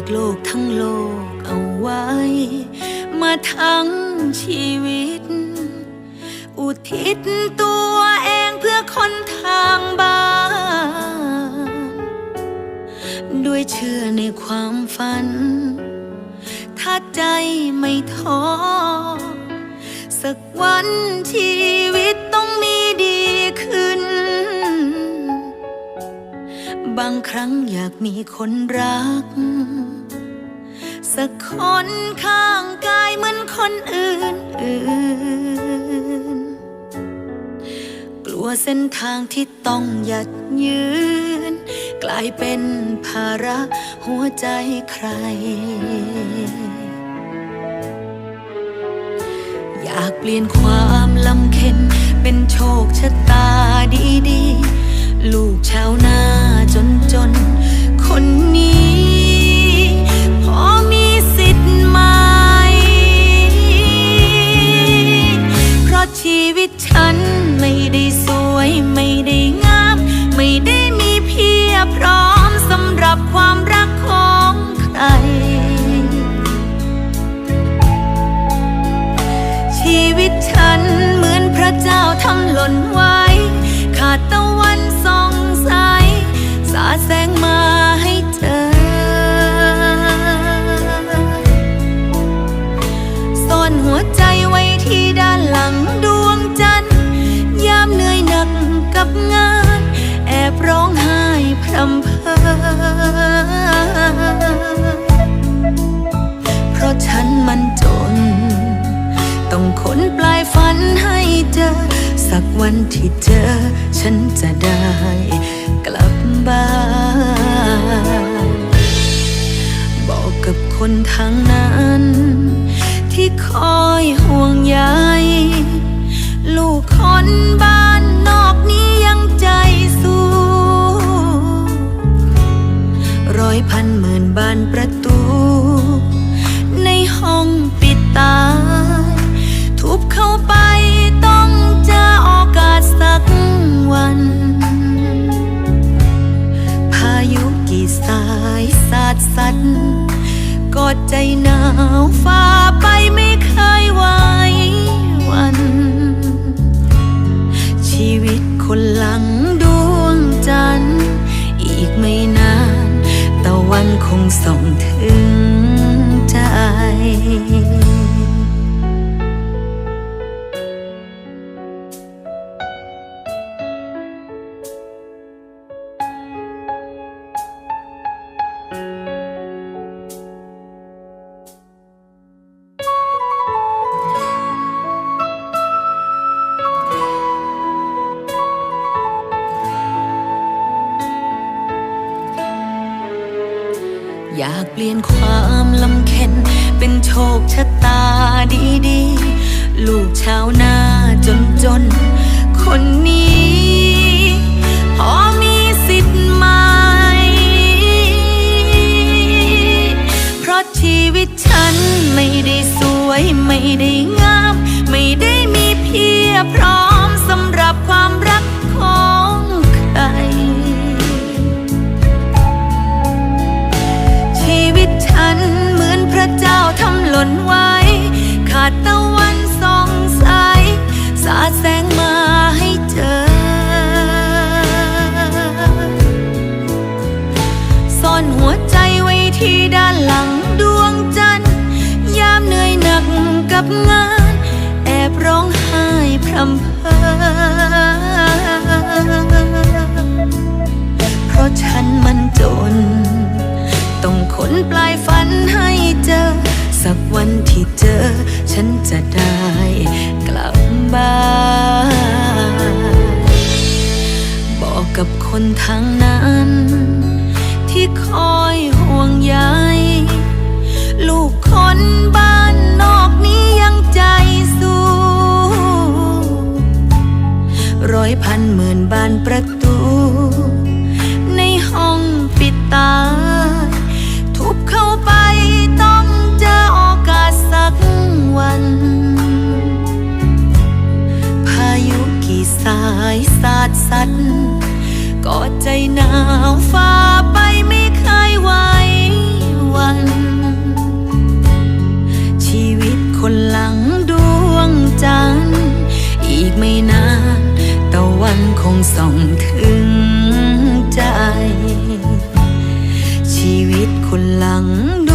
กโลกทั้งโลกเอาไว้ มาทั้งชีวิต อุทิศตัวเองเพื่อคนทางบ้าน ด้วยเชื่อในความฝัน ถ้าใจไม่ท้อ สักวันชีวิตต้องมีดีขึ้น บางครั้งอยากมีคนรัก สักคนข้างกายเหมือนคนอื่นอื่น กลัวเส้นทางที่ต้องหยัดยืน กลายเป็นภาระหัวใจใคร อยากเปลี่ยนความลำเค็นเป็นโชคชะตาดีๆ ลูกชาวนาจนจนๆคนนี้ ล่นไว้ ขาดตะวันส่องใสสาแสงมาให้เธอซ่อนหัวใจไว้ที่ด้านหลังดวงจันทร์ยามเหนื่อยหนักกับงาน แอบร้องไห้พรำเพอเพราะฉันมันจน ต้องค้นปลาย สักวันที่เจอ ฉันจะได้กลับบ้าน บอกกับคนทางนั้น ที่คอยห่วงใยลูกคนบ้านนอกนี้ยังใจสู้ร้อยพันหมื่นบานประตู ในห้อง สัตว์กอดใจหนาวฝ่าไปไม่เคยไหววัน ชีวิตคนหลัง อยากเปลี่ยนความลำเค็น เป็นโชคชะตาดีๆ ลูกชาวนาจนจน คนนี้พอมีสิทธิ์ไหม เพราะชีวิตฉันไม่ได้สวย ไม่ได้งาม ไม่ได้มีเพียพร้อม ที่ด้านหลังดวงจันทร์ยามเหนื่อยหนักกับงาน แอบร้องไห้พรำเพอเพราะฉันมันจน ต้องคนปลายฝันให้เจอ สักวันที่เจอ ฉันจะได้กลับบ้านบอกกับคนทางนั้น ที่คอย พันหมื่นบานประตู ในห้องปิดตา ทุบเข้าไปต้องเจอโอกาสสักวัน พายุกี่สายสาดสันกอดใจหนาวฟ้าไปไม่เคยไหววัน ชีวิตคนหลังดวงจันทร์อีกไม่นาน วันคงส่องถึงใจ ชีวิตคนหลังด